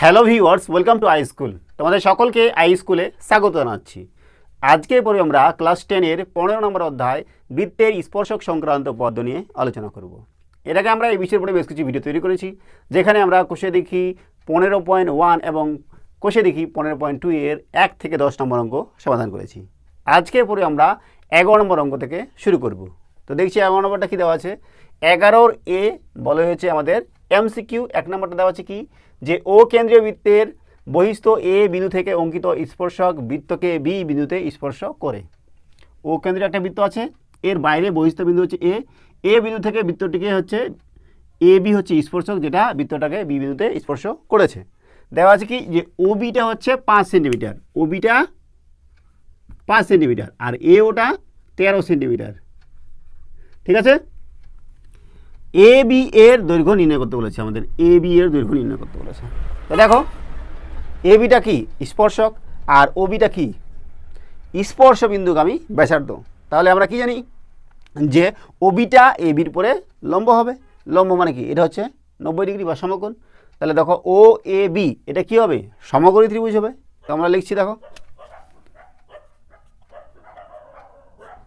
Hello viewers welcome to I school তোমাদের সকলকে I স্কুলে স্বাগত জানাচ্ছি। আজকে পরে আমরা ক্লাস টেনের পনেরো নম্বর অধ্যায় বৃত্তের স্পর্শক সংক্রান্ত পদ্ম নিয়ে আলোচনা করব। এর আগে আমরা এই বিষয়ের উপরে বেশ কিছু ভিডিও তৈরি করেছি, যেখানে আমরা কোষে দেখি পনেরো পয়েন্ট ওয়ান এবং কোষে দেখি পনেরো পয়েন্ট টু এর এক থেকে দশ নম্বর অঙ্ক সমাধান করেছি। আজকে পরে আমরা এগারো নম্বর অঙ্ক থেকে শুরু করব। তো দেখছি এগারো নম্বরটা কী দেওয়া আছে? এগারোর এ বলা হয়েছে আমাদের এমসিকিউ এক নম্বরটা দেওয়া আছে কি? যে ও কেন্দ্রীয় বৃত্তের বহিস্থ এ বিন্দু থেকে অঙ্কিত স্পর্শক বৃত্তকে বি বিন্দুতে স্পর্শ করে। ও কেন্দ্রীয় একটা বৃত্ত আছে, এর বাইরে বহিস্থ বিন্দু হচ্ছে এ এ বিন্দু থেকে বৃত্তটিকে হচ্ছে এ বি হচ্ছে স্পর্শক, যেটা বৃত্তটাকে বি বিন্দুতে স্পর্শ করেছে। দেওয়া আছে কি যে ও বিটা হচ্ছে পাঁচ সেন্টিমিটার, ও বিটা পাঁচ সেন্টিমিটার, আর এ ওটা তেরো সেন্টিমিটার। ঠিক আছে? এ বি এর দৈর্ঘ্য নির্ণয় করতে বলেছে আমাদের। এ বি এর দৈর্ঘ্য নির্ণয় করতে বলেছে। তো দেখো এ বিটা কি? স্পর্শক। আর ও বিটা কি? স্পর্শ বিন্দুগামী ব্যাসার্ধ। তাহলে আমরা কি জানি? যে ও বিটা এ বির পরে লম্ব হবে। লম্ব মানে কি? এটা হচ্ছে নব্বই ডিগ্রি বা সমকোণ। তাহলে দেখো ও এ বি এটা কি হবে? সমকোণী ত্রিভুজ হবে। তো আমরা লিখছি, দেখো।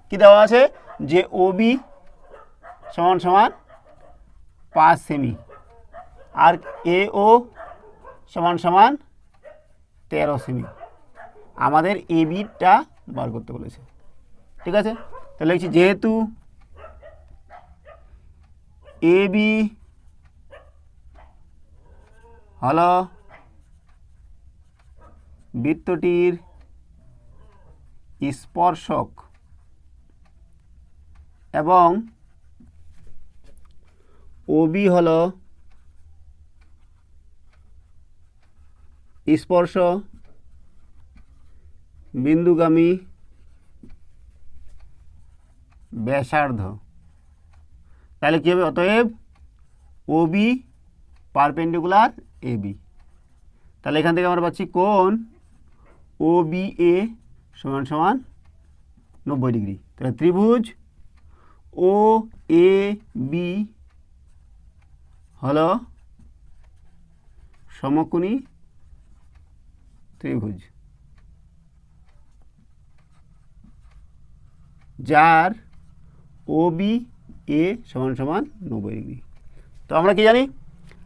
কি দেওয়া আছে? যে ও বি সমান সমান পাঁচ সেমি। আর এ ও সমান সমান তেরো সেমি। আমাদের এ বিটা বার করতে বলেছে। ঠিক আছে? তাহলে লিখছি, যেহেতু এ বি হলো বৃত্তটির স্পর্শক এবং ওবি হলো স্পর্শ বিন্দুগামী ব্যাসার্ধ। তাহলে কী হবে? অতএব O B perpendicular A B তাহলে এখান থেকে আমরা পাচ্ছি কোন ও বি এ সমান সমান নব্বই ডিগ্রি। তাহলে ত্রিভুজ ও এ বি হলো সমকোণী ত্রিভুজ। যার ও বি এ সমান সমান নব্বই ডিগ্রি। তো আমরা কি জানি?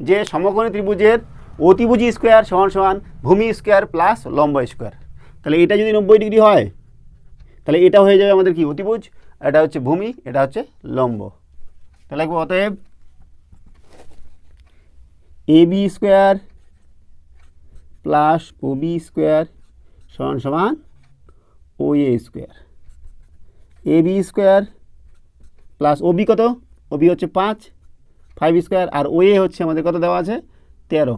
যে সমকোণী ত্রিভুজের অতিভুজি স্কোয়ার সমান সমান ভূমি স্কোয়ার প্লাস লম্ব স্কোয়ার। তাহলে এটা যদি নব্বই ডিগ্রি হয়, তাহলে এটা হয়ে যাবে আমাদের কি? অতিভুজ। এটা হচ্ছে ভূমি, এটা হচ্ছে লম্ব। তাহলে অতএব A B square plus O B square সমান সমান O A square A B square plus O B কত? ও বি হচ্ছে পাঁচ ফাইভ স্কোয়ার আর ও এ হচ্ছে আমাদের কত দেওয়া আছে? তেরো।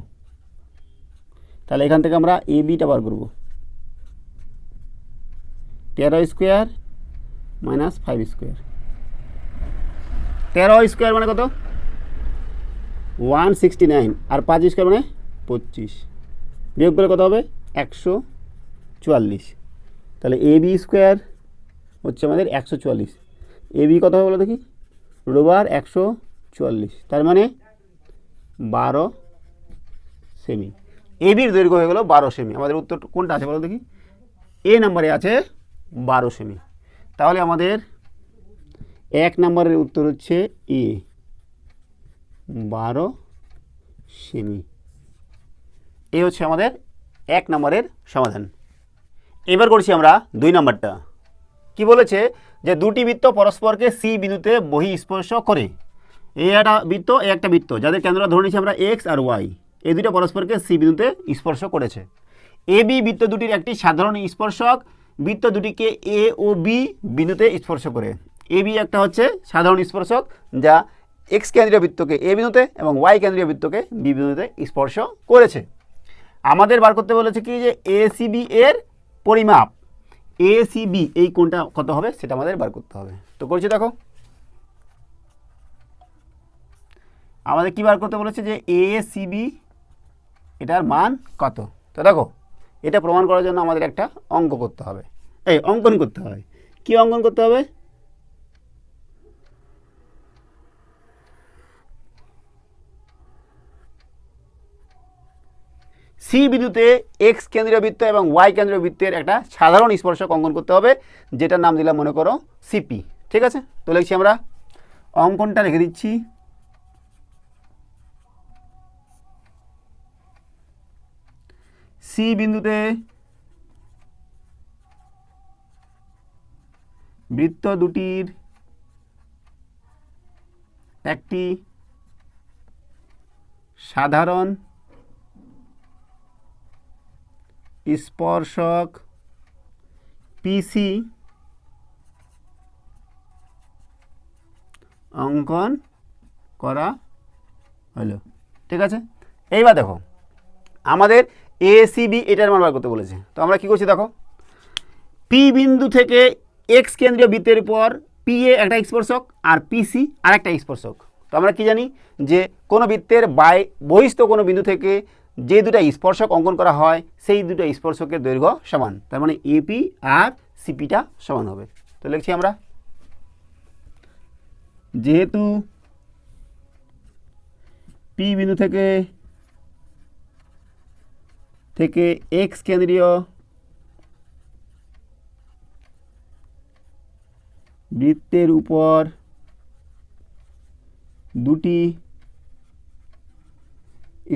তাহলে এখান থেকে আমরা এ বিটা বার করব। তেরো স্কোয়ার মাইনাস ফাইভ স্কোয়ার তেরো স্কোয়ার মানে কত? One sixty nine. আর পাঁচ স্কোয়ার মানে? পঁচিশ। বিয়োগ করে কত হবে? একশো চুয়াল্লিশ। তাহলে এ বি স্কোয়ার হচ্ছে আমাদের একশো চুয়াল্লিশ। এ বি কত হবে বলো দেখি? রোবার একশো চুয়াল্লিশ। তার মানে বারো সেমি। এ বির দৈর্ঘ্য হয়ে গেলো বারো সেমি। আমাদের উত্তর কোনটা আছে বলো দেখি? এ নাম্বারে আছে বারো সেমি। তাহলে আমাদের এক নম্বরের উত্তর হচ্ছে এ। বারো সেমি। এই হচ্ছে আমাদের এক নম্বরের সমাধান। এবার করছি আমরা দুই নম্বরটা। কি বলেছে যে দুটি বৃত্ত পরস্পরকে সি বিন্দুতে বহি স্পর্শ করে। এই একটা বৃত্ত, এই একটা বৃত্ত, যাদের কেন্দ্র ধরে নিচ্ছি আমরা এক্স আর ওয়াই এই দুটো পরস্পরকে সি বিন্দুতে স্পর্শ করেছে। এ বি বৃত্ত দুটির একটি সাধারণ স্পর্শক, বৃত্ত দুটিকে এ ও বি বিন্দুতে স্পর্শ করে। এ বি একটা হচ্ছে সাধারণ স্পর্শক, যা এক্স কেন্দ্রীয় বৃত্তকে এ বিন্দুতে এবং ওয়াই কেন্দ্রীয় বৃত্তকে বি বিন্দুতে স্পর্শ করেছে। আমাদের বার করতে বলেছে কি যে এ বি এর পরিমাপ এ বি এই কোনটা কত হবে সেটা আমাদের বার করতে হবে। তো করছি দেখো। আমাদের কি বার করতে বলেছে যে এ বি এটার মান কত? তো দেখো, এটা প্রমাণ করার জন্য আমাদের একটা অঙ্ক করতে হবে। এই, অঙ্কন করতে হবে কি অঙ্কন করতে হবে? সি বিন্দুতে এক্স কেন্দ্রীয় বৃত্ত এবং ওয়াই কেন্দ্রীয় বৃত্তের একটা সাধারণ স্পর্শক অঙ্কন করতে হবে, যেটার নাম দিলাম মনে করো সিপি ঠিক আছে? তো লিখছি আমরা, অঙ্কনটা রেখে দিচ্ছি। সি বিন্দুতে বৃত্ত দুটির একটি সাধারণ স্পর্শক পিসি অঙ্কন করা হলো। ঠিক আছে? এইবার দেখো, আমাদের এ সি বি এটার মান বার করতে বলেছে। তো আমরা কি করছি দেখো? পি বিন্দু থেকে এক্স কেন্দ্রীয় বৃত্তের উপর পি এ একটা স্পর্শক আর পিসি আর একটা স্পর্শক। তো আমরা কি জানি যে কোনো বৃত্তের বাই বহিস্থ কোনো বিন্দু থেকে যে দুটো স্পর্শক অঙ্কন করা হয়, সেই দুটো স্পর্শকের দৈর্ঘ্য সমান। তার মানে এপি আর সিপিটা সমান হবে। তো লিখছি আমরা। যেহেতু পি বিন্দু থেকে থেকে এক্স কেন্দ্রীয় বৃত্তের উপর দুটি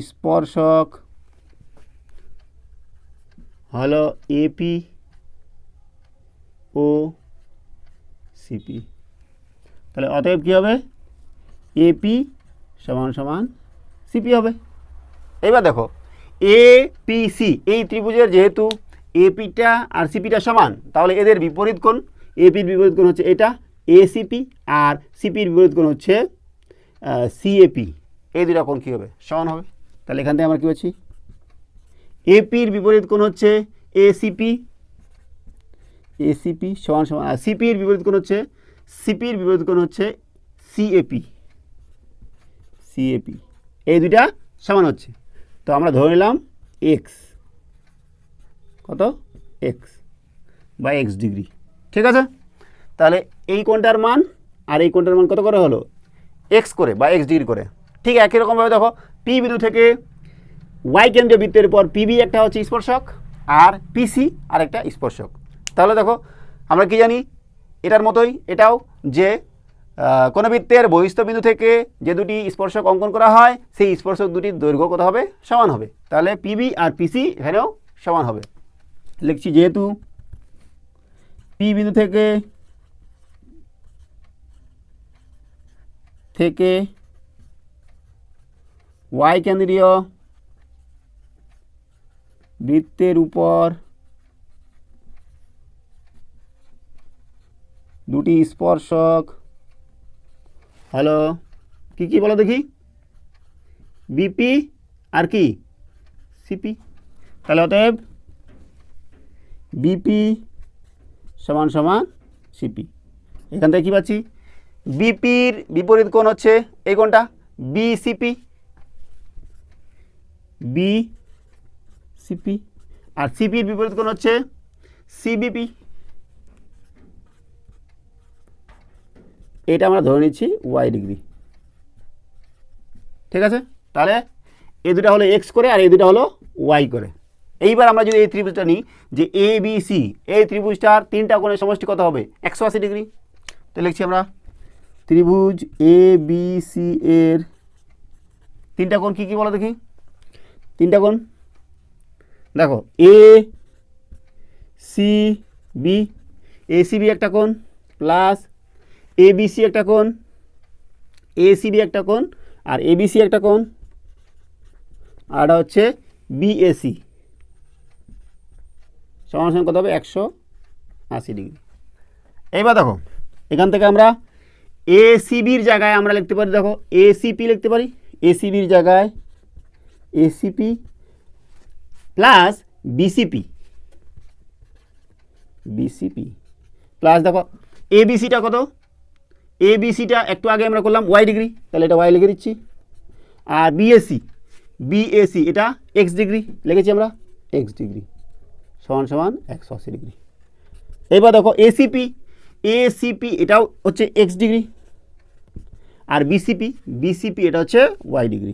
স্পর্শক। হলো এপি ও সিপি তাহলে অতএব কী হবে? এপি সমান সমান সিপি হবে। এবার দেখো এ পি সি এই ত্রিভুজের যেহেতু এপিটা আর সিপিটা সমান, তাহলে এদের বিপরীত কোণ এপির বিপরীত কোণ হচ্ছে এটা এসিপি আর সিপির বিপরীত কোণ হচ্ছে সিএপি এই দুটা কোণ কী হবে? সমান হবে। তাহলে এখান থেকে আমরা কী পাচ্ছি? এপির বিপরীত কোণ হচ্ছে এসিপি এসিপি সমান সমান, আর সিপির বিপরীত কোণ হচ্ছে সিপির বিপরীত কোণ হচ্ছে সিএপি সিএপি এই দুইটা সমান হচ্ছে। তো আমরা ধরে নিলাম এক্স কত? এক্স বা এক্স ডিগ্রি ঠিক আছে? তাহলে এই কোনটার মান আর এই কোনটার মান কত করে হলো? এক্স করে বা এক্স ডিগ্রি করে। ঠিক একই রকমভাবে দেখো পি বিন্দু থেকে ওয়াই কেন্দ্রীয় বৃত্তের উপর পিবি একটা হচ্ছে স্পর্শক আর পিসি আর একটা স্পর্শক। তাহলে দেখো, আমরা কি জানি? এটার মতোই, এটাও যে কোনো বৃত্তের বহিস্থ বিন্দু থেকে যে দুটি স্পর্শক অঙ্কন করা হয়, সেই স্পর্শক দুটির দৈর্ঘ্য কত হবে? সমান হবে। তাহলে পিবি আর পিসি এখানেও সমান হবে। লিখছি যেহেতু পি বিন্দু থেকে থেকে ওয়াই কেন্দ্রীয় বৃত্তের উপর দুটি স্পর্শক। হলো কি কি বলো দেখি? বিপি আর কি? সিপি তাহলে অতএব বিপি সমান সমান সিপি এখান থেকে কী পাচ্ছি? বিপির বিপরীত কোণ হচ্ছে এই কোণটা? বিসিপি বি সিপি আর সিপির বিপরীত কোণ হচ্ছে সিবিপি এটা আমরা ধরে নিচ্ছি ওয়াই ডিগ্রি ঠিক আছে? তাহলে এই দুটা হলো এক্স করে আর এই দুটা হলো ওয়াই করে। এইবার আমরা যদি এই ত্রিভুজটা নিই, যে এ বি সি এই ত্রিভুজটার তিনটা কোণের সমষ্টি কত হবে? একশো আশি ডিগ্রি তো লিখছি আমরা ত্রিভুজ এ বি সি এর তিনটা কোণ কী কী বলো দেখি? তিনটা কোণ? দেখো A C B A C B একটা কোণ প্লাস এ বি সি একটা কোণ এ সি বি একটা কোণ, আর এ বি সি একটা কোণ, আর হচ্ছে বিএসি সমান সমান কত হবে? একশো আশি ডিগ্রি। এইবার দেখো, এখান থেকে আমরা এসিবির জায়গায় আমরা লিখতে পারি, দেখো এসিপি লিখতে পারি এসিবির জায়গায় ACP plus BCP BCP plus দেখো এবিসিটা কত? এবিসিটা একটু আগে আমরা করলাম ওয়াই ডিগ্রি তাহলে এটা ওয়াই লিখে দিচ্ছি। আর বিএসসি বিএসসি এটা এক্স ডিগ্রি লিখেছি আমরা। এক্স ডিগ্রি সমান সমান একশো আশি ডিগ্রি এবার দেখো এসিপি এসিপি এটাও হচ্ছে এক্স ডিগ্রি আর বিসিপি বিসিপি এটা হচ্ছে Y degree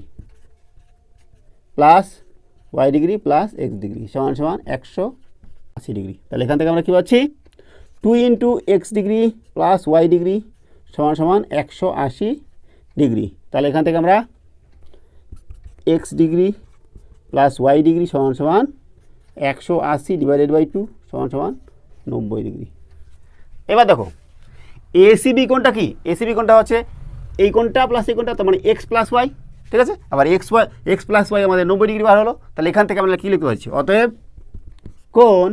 plus Y degree plus X degree সমান সমান একশো আশি ডিগ্রি তাহলে এখান থেকে আমরা কী পাচ্ছি? Two into X degree plus Y degree সমান সমান একশো আশি ডিগ্রি তাহলে এখান থেকে আমরা X degree plus Y degree সমান সমান একশো আশি ডিভাইডেড বাই টু সমান সমান নব্বই ডিগ্রি এবার দেখো এসিবি কোনটা কি? এসিবি কোনটা হচ্ছে এই কোনটা প্লাস এই কোনটা তার মানে এক্স প্লাস ওয়াই ঠিক আছে? আবার X Y X plus Y আমাদের নব্বই ডিগ্রি বার হলো, তাহলে এখান থেকে আমরা কী লিখতে পারছি? অতএব কোন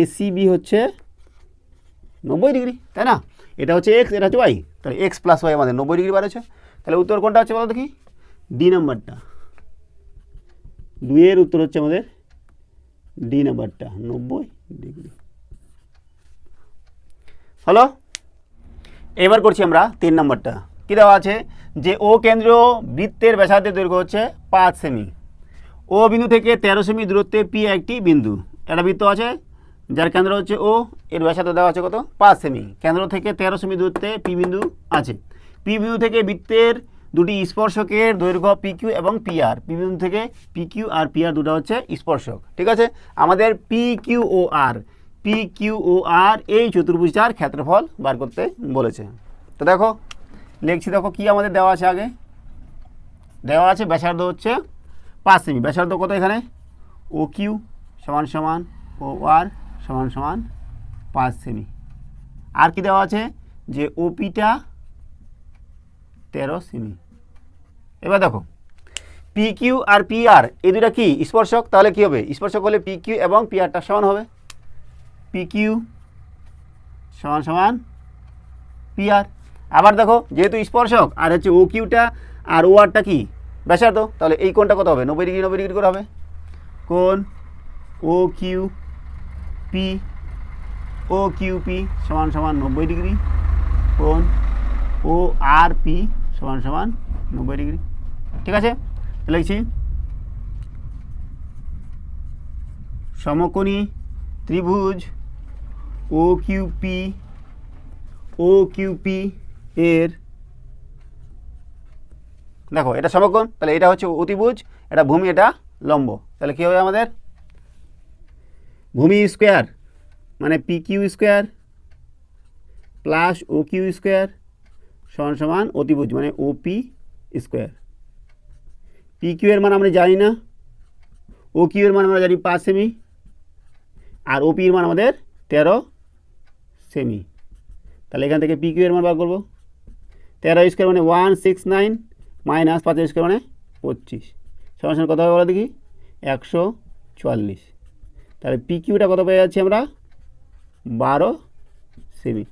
এসিবি হচ্ছে নব্বই ডিগ্রি, তাই না? এটা হচ্ছে এক্স এটা হচ্ছে ওয়াই তাহলে এক্স প্লাস ওয়াই আমাদের নব্বই ডিগ্রি বার হচ্ছে তাহলে উত্তর কোনটা হচ্ছে বলো দেখি? ডি নাম্বারটা দুইয়ের উত্তর হচ্ছে আমাদের ডি নাম্বারটা নব্বই ডিগ্রি। হলো? এবার করছি আমরা তিন নম্বরটা কী দেওয়া আছে? যে ও কেন্দ্র বৃত্তের ব্যাসার্ধের দৈর্ঘ্য হচ্ছে পাঁচ সেমি। ও বিন্দু থেকে তেরো সেমি দূরত্বে পি একটি বিন্দু। একটা বৃত্ত আছে, যার কেন্দ্র হচ্ছে ও এর ব্যাসার্ধ দেওয়া আছে কত? পাঁচ সেমি। কেন্দ্র থেকে তেরো সেমি দূরত্বে পি বিন্দু আছে। পি বিন্দু থেকে বৃত্তের দুটি স্পর্শকের দৈর্ঘ্য পি কিউ এবং পি আর পি বিন্দু থেকে পি কিউ আর পি আর দুটো হচ্ছে স্পর্শক। ঠিক আছে? আমাদের P Q O R P Q O R এই চতুর্ভুজটার ক্ষেত্রফল বার করতে বলেছে। তো দেখো লিখছি, দেখো কি আমাদের দেওয়া আছে আগে? দেওয়া আছে ব্যাসার্ধ হচ্ছে পাঁচ সেমি। ব্যাসার্ধ কত এখানে? ও কিউ সমান সমান ও আর সমান সমান পাঁচ সেমি। আর কি দেওয়া আছে? যে ওপিটা তেরো সেমি। এবার দেখো পি কিউ আর পি আর এই দুটা কি? স্পর্শক? তাহলে কি হবে? স্পর্শক হলে পি কিউ এবং পি আরটা সমান হবে। পি কিউ সমান সমান পি আর আবার দেখো, যেহেতু স্পর্শক, আর হচ্ছে ও কিউটা আর ও আরটা কি? ব্যাসার্ধ, তাহলে এই কোনটা কত হবে? নব্বই ডিগ্রি নব্বই ডিগ্রি করে হবে। কোন O Q P O Q P সমান সমান নব্বই ডিগ্রি। কোন ও আর পি সমান সমান নব্বই ডিগ্রি। ঠিক আছে? লিখছি। সমকোণী ত্রিভুজ ও কিউপি ও কিউপি এর দেখো, এটা সমকোণ, তাহলে এটা হচ্ছে অতিভুজ, এটা ভূমি, এটা লম্ব। তাহলে কী হবে আমাদের? ভূমি স্কোয়ার মানে P Q square plus O Q square সমান সমান অতিভুজ মানে ওপি স্কোয়ার। পি কিউ এর মান আমরা জানি না ও কিউ এর মান আমরা জানি পাঁচ সেমি, আর ওপি এর মান আমাদের তেরো সেমি। তাহলে এখান থেকে পি কিউ এর মান বার করব। তেরো স্কোয়ার মানে ওয়ান সিক্স নাইন মাইনাস পাঁচ স্কোয়ার মানে পঁচিশ। সমান কত হবে বলো দেখি? একশো চুয়াল্লিশ। তাহলে পি কিউটা কত পেয়ে যাচ্ছি আমরা? বারো সেমি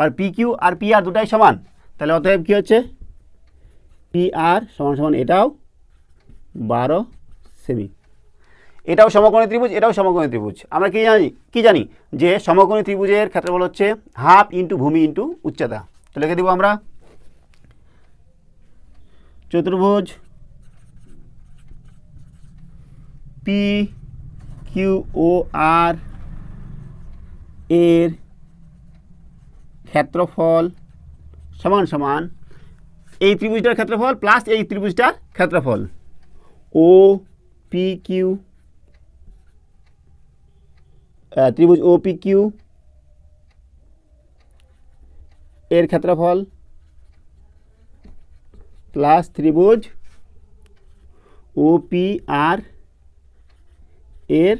আর পি কিউ আর পি আর দুটাই সমান। তাহলে অতএব কী হচ্ছে? পি আর সমান সমান এটাও বারো সেমি এটাও সমকোণী ত্রিভুজ, এটাও সমকোণী ত্রিভুজ। আমরা কি জানি? কি জানি? যে সমকোণী ত্রিভুজের ক্ষেত্রফল হচ্ছে হাফ ইন্টু ভূমি ইন্টু উচ্চতা। তো লিখে দেবো আমরা। চতুর্ভুজ পি কিউ ও আর এর ক্ষেত্রফল সমান সমান এই ত্রিভুজটার ক্ষেত্রফল প্লাস এই ত্রিভুজটার ক্ষেত্রফল। ও পি কিউ ত্রিভুজ ও পি কিউ এর ক্ষেত্রফল প্লাস ত্রিভুজ, ও পি আর এর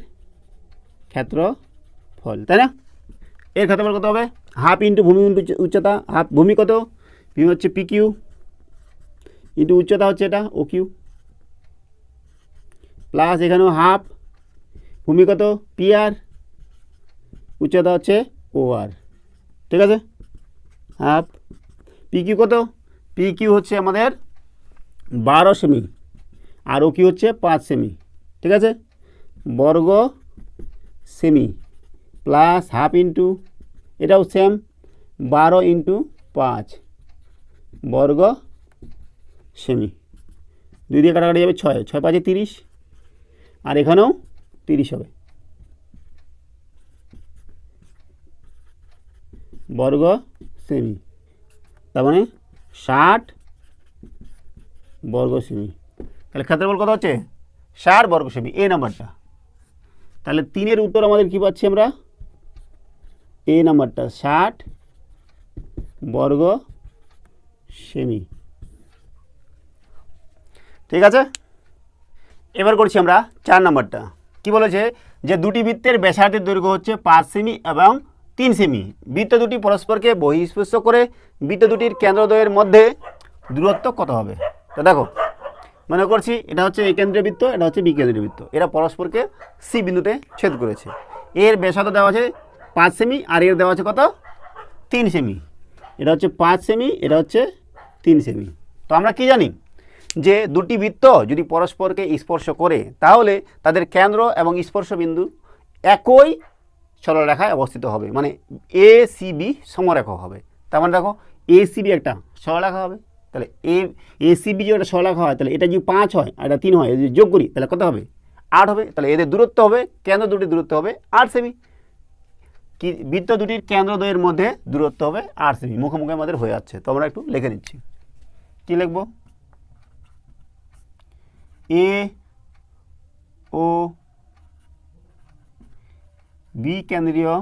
ক্ষেত্রফল, তাই না? এর ক্ষেত্রফল কত হবে? হাফ ইন্টু ভূমি উচ্চতা, হাফ ভূমি কত? ভূমি হচ্ছে পি কিউ ইন্টু উচ্চতা হচ্ছে এটা, ও কিউ। প্লাস এখানেও হাফ ভূমি কত? পি আর, উচ্চতা হচ্ছে ও আর, ঠিক আছে? হাফ পি কিউ কত? পি কিউ হচ্ছে আমাদের বারো সেমি। আর ও কিউ হচ্ছে? পাঁচ সেমি। ঠিক আছে? বর্গ সেমি প্লাস হাফ ইন্টু, এটাও সেম, বারো ইন্টু পাঁচ বর্গ সেমি। দুই দিয়ে কাটাকাটি যাবে ছয় ছয় পাঁচে তিরিশ, আর এখানেও তিরিশ হবে। বর্গ সেমি, তার মানে ষাট বর্গ সেমি তাহলে ক্ষেত্রফল কত হচ্ছে? ষাট বর্গ সেমি এ নাম্বারটা। তাহলে তিনের উত্তর আমাদের কি পাচ্ছি আমরা? এ নাম্বারটা, ষাট বর্গ সেমি ঠিক আছে? এবার করছি আমরা চার নাম্বারটা। কি বলেছে? যে দুটি বৃত্তের ব্যাসার্ধের দৈর্ঘ্য হচ্ছে পাঁচ সেমি এবং তিন সেমি। বৃত্ত দুটি পরস্পরকে বহিঃস্পর্শ করে, বৃত্ত দুটির কেন্দ্রদ্বয়ের মধ্যে দূরত্ব কত হবে? তো দেখো, মনে করছি এটা হচ্ছে এই কেন্দ্রীয় বৃত্ত, এটা হচ্ছে বিকেন্দ্রীয় বৃত্ত। এরা পরস্পরকে সি বিন্দুতে ছেদ করেছে। এর ব্যাসার্ধ দেওয়া আছে পাঁচ সেমি, আর এর দেওয়া আছে কত? তিন সেমি। এটা হচ্ছে পাঁচ সেমি, এটা হচ্ছে তিন সেমি। তো আমরা কি জানি? যে দুটি বৃত্ত যদি পরস্পরকে স্পর্শ করে, তাহলে তাদের কেন্দ্র এবং স্পর্শ বিন্দু একই সরলরেখায় অবস্থিত হবে। মানে এ সি বি সমরেখা হবে। তার মানে দেখো এ সি বি একটা সরলরেখা হবে। তাহলে এ এ, সি, বি যদি একটা সরলরেখা হয়, তাহলে এটা যদি পাঁচ হয় আর এটা তিন হয়, যদি যোগ করি, তাহলে কত হবে? আট হবে, তাহলে এদের দূরত্ব হবে, কেন্দ্র দুটির দূরত্ব হবে আট সেমি। কি, বৃত্ত দুটির কেন্দ্রদ্বয়ের মধ্যে দূরত্ব হবে আট সেমি, মুখোমুখি আমাদের হয়ে যাচ্ছে। তো আমরা একটু লিখে নিচ্ছি। কি লিখব? এ, ও, বি কেন্দ্রীয়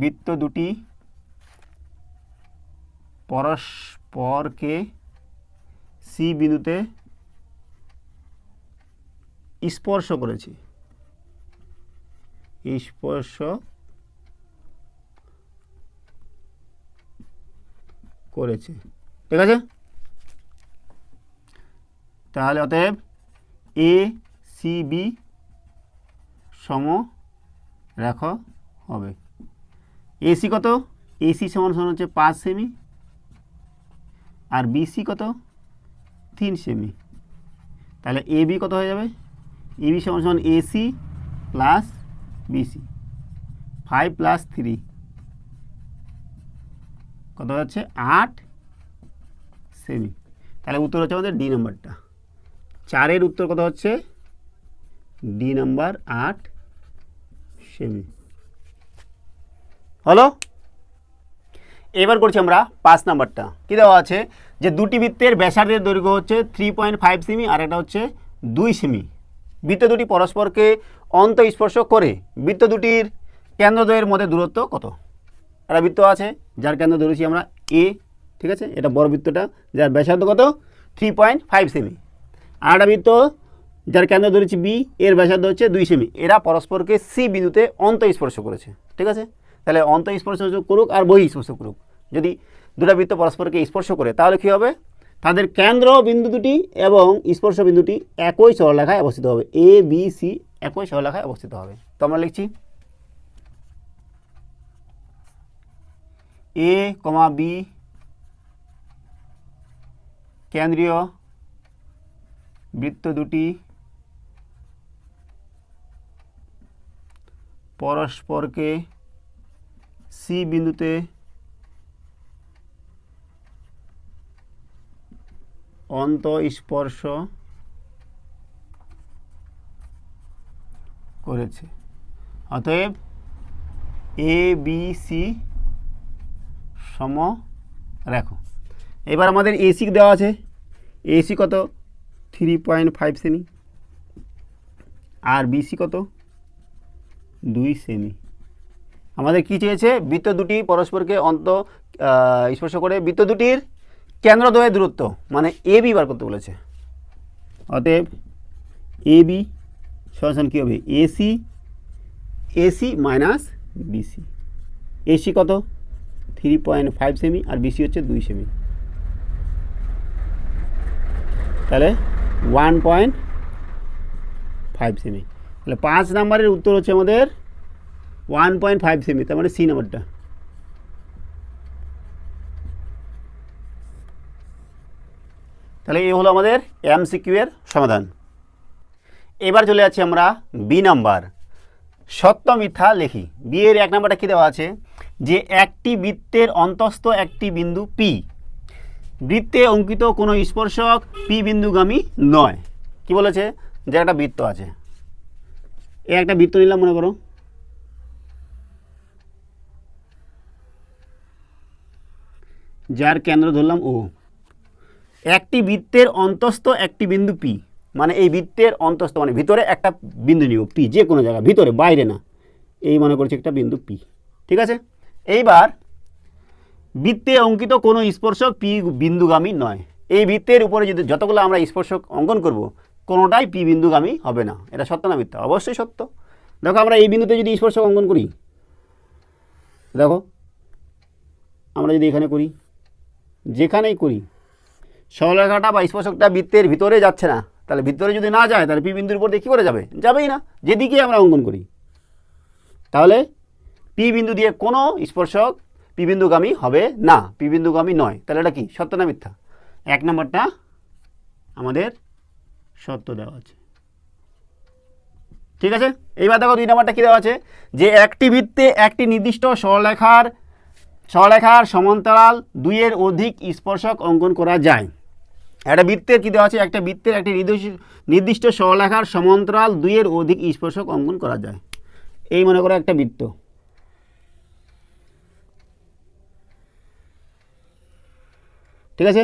বৃত্ত দুটি পরস্পরকে সি বিন্দুতে স্পর্শ করেছে। স্পর্শ করেছে। ঠিক আছে? তাহলে অতএব এ সি বি সম রেখ হবে। এসি কত? এসি সমান সমান হচ্ছে পাঁচ সেমি। আর বিসি কত? তিন সেমি তাহলে এ বি কত হয়ে যাবে? এ বি সমান সমান AC plus BC five plus three কত হচ্ছে আট সেমি তাহলে উত্তর হচ্ছে আমাদের ডি নাম্বারটা চারের উত্তর কত হচ্ছে? ডি নাম্বার আট সেমি হলো? এবার করছি আমরা পাঁচ নাম্বারটা। কী দেওয়া আছে? যে দুটি বৃত্তের ব্যাসার্ধের দৈর্ঘ্য হচ্ছে থ্রি পয়েন্ট ফাইভ সেমি আর একটা হচ্ছে দুই সেমি বৃত্ত দুটি পরস্পরকে অন্ত স্পর্শ করে, বৃত্ত দুটির কেন্দ্রদ্বয়ের মধ্যে দূরত্ব কত? একটা বৃত্ত আছে, যার কেন্দ্র ধরেছি আমরা এ ঠিক আছে? এটা বড় বৃত্তটা, যার ব্যাসার্ধ কত? থ্রি পয়েন্ট ফাইভ সেমি আর একটা বৃত্ত, যার কেন্দ্র ধরেছি বি এর ব্যাসার্ধ হচ্ছে দুই সেমি এরা পরস্পরকে সি বিন্দুতে অন্ত স্পর্শ করেছে, ঠিক আছে? তাহলে অন্ত স্পর্শ করুক আর বহি স্পর্শ করুক। যদি দুটা বৃত্ত পরস্পরকে স্পর্শ করে, তাহলে কী হবে? তাদের কেন্দ্র বিন্দু দুটি এবং স্পর্শ বিন্দুটি একই সরলরেখায় অবস্থিত হবে। এ বি সি একই সরলরেখায় অবস্থিত হবে। তো আমরা লিখছি এ কমা বি কেন্দ্রীয় বৃত্ত দুটি পরস্পরকে সি বিন্দুতে অন্ত স্পর্শ করেছে। অতএব এ বি সি সম রাখো। এবার আমাদের এসি দেওয়া আছে। এসি কত? থ্রি পয়েন্ট ফাইভ সেমি আর বিসি কত? দুই সেমি আমাদের কি চেয়েছে? বৃত্ত দুটি পরস্পরকে অন্ত স্পর্শ করে বৃত্ত দুটির কেন্দ্রদ্বয়ের দূরত্ব মানে এ বি বার করতে বলেছে। অতএব এ বি সমান কী হবে? AC AC minus BC AC কত? থ্রি পয়েন্ট ফাইভ সেমি আর বিসি হচ্ছে দুই সেমি। তাহলে ওয়ান পয়েন্ট ফাইভ সেমি। তাহলে পাঁচ নাম্বারের উত্তর হচ্ছে আমাদের ওয়ান পয়েন্ট ফাইভ সেমি, তার মানে সি নাম্বারটা তাহলে এই হলো আমাদের এমসিকিউ এর সমাধান। এবার চলে আছি আমরা বি নাম্বার সত্য মিথ্যা লিখি। বি এর এক নাম্বারটা কী দেওয়া আছে? যে একটি বৃত্তের অন্তস্থ একটি বিন্দু পি বৃত্তে অঙ্কিত কোনো স্পর্শক পি বিন্দুগামী নয়। কি বলেছে? যে একটা বৃত্ত আছে। এ একটা বৃত্ত নিলাম, মনে করো। যার কেন্দ্র ধরলাম ও। একটি বৃত্তের অন্তস্থ একটি বিন্দু পি মানে এই বৃত্তের অন্তস্থ মানে ভিতরে একটা বিন্দু নিব পি যে কোনো জায়গা ভিতরে, বাইরে না। এই মনে করছি একটা বিন্দু পি ঠিক আছে? এইবার বৃত্তে অঙ্কিত কোনো স্পর্শক পি বিন্দুগামী নয়। এই বৃত্তের উপরে যদি যতগুলো আমরা স্পর্শক অঙ্কন করব, কোনোটাই পি বিন্দুগামী হবে না। এটা সত্য না মিথ্যা? অবশ্যই সত্য। দেখো, আমরা এই বিন্দুতে যদি স্পর্শক অঙ্কন করি, দেখো, আমরা যদি এখানে করি যেখানেই করি সরলরেখাটা বা স্পর্শকটা বৃত্তের ভিতরে যাচ্ছে না, তাহলে ভিতরে যদি না যায়, তাহলে পি বিন্দুর উপর দিয়ে কী করে যাবে? যাবেই না, যেদিকে আমরা অঙ্কন করি। তাহলে পি বিন্দু দিয়ে কোনো স্পর্শক পি বিন্দুগামী হবে না, পি বিন্দুগামী নয়। তাহলে এটা কি? সত্য না মিথ্যা? এক নম্বরটা আমাদের সত্য দেওয়া আছে। ঠিক আছে? এইবার দেখো দুই নম্বরটা কী দেওয়া আছে? যে একটি বৃত্তে একটি নির্দিষ্ট সরলরেখার সরলরেখার সমান্তরাল দুইয়ের অধিক স্পর্শক অঙ্কন করা যায়। একটা বৃত্তের কী দেওয়া আছে? একটা বৃত্তের একটি নির্দিষ্ট সরলরেখার সমান্তরাল দুইয়ের অধিক স্পর্শক অঙ্কন করা যায়। এই মনে করো একটা বৃত্ত। ঠিক আছে?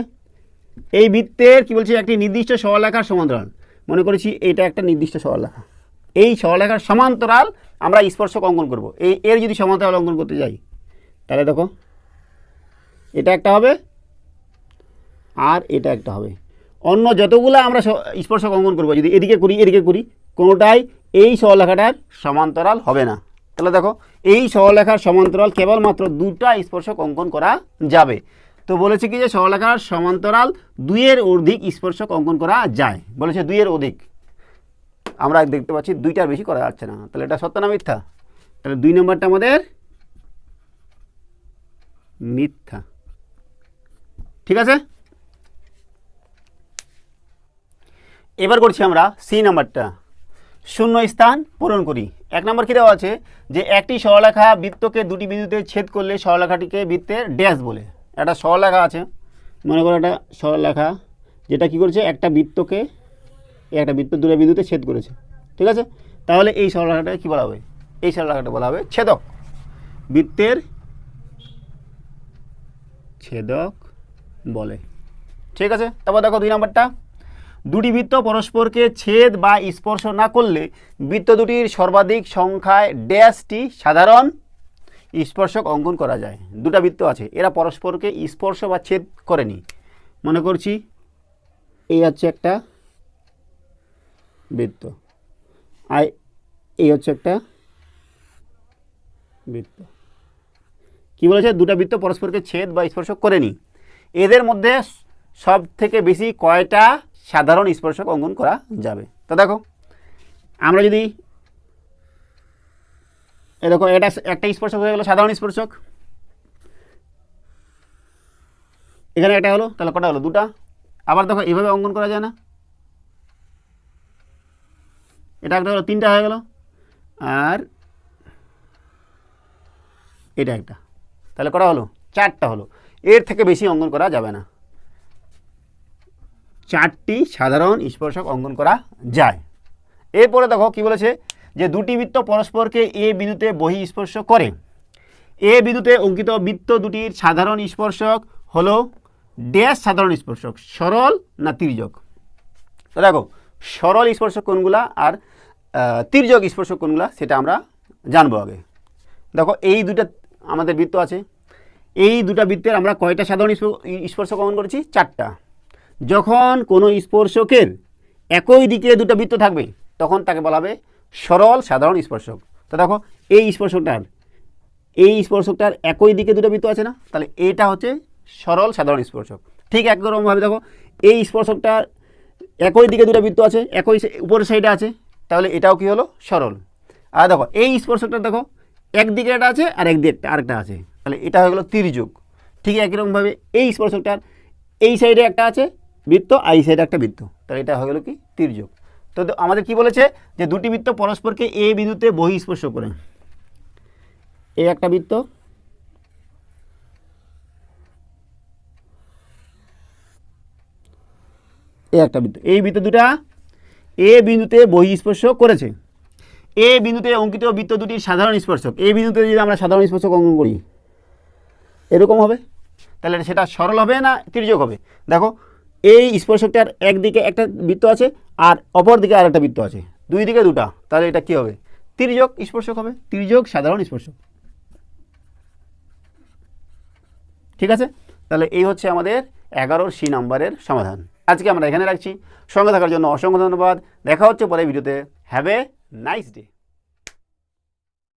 এই বৃত্তের কি বলছি? একটি নির্দিষ্ট সরলরেখার সমান্তরাল। মনে করেছি এটা একটা নির্দিষ্ট সরলরেখা এই সরলেখার সমান্তরাল আমরা স্পর্শক অঙ্কন করব। এই এর যদি সমান্তরাল অঙ্কন করতে যাই তাহলে দেখো, এটা একটা হবে আর এটা একটা হবে। অন্য যতগুলো আমরা স্পর্শক অঙ্কন করব, যদি এদিকে করি এদিকে করি, কোনোটাই এই সহলেখাটার সমান্তরাল হবে না। তাহলে দেখো, এই সহলেখার সমান্তরাল কেবলমাত্র দুটা স্পর্শক অঙ্কন করা যাবে। তো বলেছে কি যে সরলরেখার সমান্তরাল দুইয়ের অধিক স্পর্শক অঙ্কন করা যায়। বলেছে দুইয়ের অধিক। আমরা দেখতে পাচ্ছি দুইটার বেশি করা যাচ্ছে না। তাহলে এটা সত্য না মিথ্যা? তাহলে দুই নম্বরটা আমাদের মিথ্যা। ঠিক আছে? এবার করছি আমরা সি নাম্বারটা। শূন্য স্থান পূরণ করি। এক নম্বর কী দেওয়া আছে? যে একটি সরলরেখা বৃত্তকে দুটি বিন্দুতে ছেদ করলে সরলরেখাটিকে বৃত্তের ড্যাশ বলে। একটা সরলরেখা আছে। মনে করো একটা সরলরেখা যেটা কি করেছে? একটা বৃত্তকে, একটা বৃত্ত দুটো বিন্দুতে ছেদ করেছে। ঠিক আছে? তাহলে এই সরলরেখাটাকে কী বলা হবে? এই সরলরেখাটা বলা হবে ছেদক। বৃত্তের ছেদক বলে। ঠিক আছে? তারপর দেখো দুই নম্বরটা। দুটি বৃত্ত পরস্পরকে ছেদ বা স্পর্শ না করলে বৃত্ত দুটির সর্বাধিক সংখ্যায় ড্যাশটি সাধারণ স্পর্শক অঙ্কন করা যায়। দুটা বৃত্ত আছে। এরা পরস্পরকে স্পর্শ বা ছেদ করেনি। মনে করছি এই হচ্ছে একটা বৃত্ত। আর এই হচ্ছে একটা বৃত্ত। কি বলেছে? দুটা বৃত্ত পরস্পরকে ছেদ বা স্পর্শ করেনি। এদের মধ্যে সব থেকে বেশি কয়টা সাধারণ স্পর্শক অঙ্কন করা যাবে? তো দেখো, আমরা যদি এ দেখো, এটা একটা স্পর্শক হয়ে গেলো, সাধারণ স্পর্শক। এখানে একটা হলো, তাহলে কটা হলো? দুটা। আবার দেখো, এভাবে অঙ্কন করা যায় না। এটা একটা হলো, তিনটা হয়ে গেল। আর এটা একটা। তাহলে করা হলো? চারটা হলো। এর থেকে বেশি অঙ্কন করা যাবে না। চারটি সাধারণ স্পর্শক অঙ্কন করা যায়। এরপরে দেখো কি বলেছে যে দুটি বৃত্ত পরস্পরকে এ বিন্দুতে বহি স্পর্শ করে। এ বিন্দুতে অঙ্কিত বৃত্ত দুটির সাধারণ স্পর্শক হলো ড্যাশ সাধারণ স্পর্শক, সরল না তির্যক? দেখো, সরল স্পর্শক কোনগুলা আর তির্যক স্পর্শক কোনগুলা সেটা আমরা জানব আগে। দেখো, এই দুটা আমাদের বৃত্ত আছে। এই দুটা বৃত্তের আমরা কয়টা সাধারণ স্পর্শ অঙ্কন করেছি? চারটা। যখন কোনো স্পর্শকের একই দিকে দুটো বৃত্ত থাকবে, তখন তাকে বলা হবে সরল সাধারণ স্পর্শক। তো দেখো, এই স্পর্শকটার এই স্পর্শকটার একই দিকে দুটো বৃত্ত আছে না? তাহলে এটা হচ্ছে সরল সাধারণ স্পর্শক। ঠিক একরকমভাবে দেখো, এই স্পর্শকটার একই দিকে দুটো বৃত্ত আছে, একই উপরের সাইডে আছে, তাহলে এটাও কি হলো? সরল। আর দেখো, এই স্পর্শকটা দেখো একদিকে একটা আছে আর একদিকে একটা, আরেকটা আছে। তাহলে এটা হয়ে গেলো তির্যক ঠিক একইরকমভাবে এই স্পর্শকটার এই সাইডে একটা আছে বৃত্ত, আর এই সাইডে একটা বৃত্ত। তাহলে এটা হয়ে গেলো কি? তির্যক তো আমাদের কি বলেছে? যে দুটি বৃত্ত পরস্পরকে এ বিন্দুতে বহি স্পর্শ করে। এ একটা বৃত্ত এই একটা বৃত্ত। এই বৃত্ত দুটা এ বিন্দুতে বহিঃস্পর্শ করেছে। এ বিন্দুতে অঙ্কিত বৃত্ত দুটির সাধারণ স্পর্শক। এই বিন্দুতে যদি আমরা সাধারণ স্পর্শক অঙ্কন করি, এরকম হবে? তাহলে সেটা সরল হবে না তির্যক হবে? দেখো, এই স্পর্শকটার একদিকে একটা বৃত্ত আছে আর অপর দিকে আর একটা বৃত্ত আছে। দুই দিকে দুটা, তাহলে এটা কি হবে? তির্যক স্পর্শক হবে। তির্যক সাধারণ স্পর্শক। ঠিক আছে? তাহলে এই হচ্ছে আমাদের এগারোর সি নাম্বারের সমাধান। আজকে আমরা এখানে রাখছি। সঙ্গে থাকার জন্য অসংখ্য ধন্যবাদ। দেখা হচ্ছে পরে ভিডিওতে। Have a nice day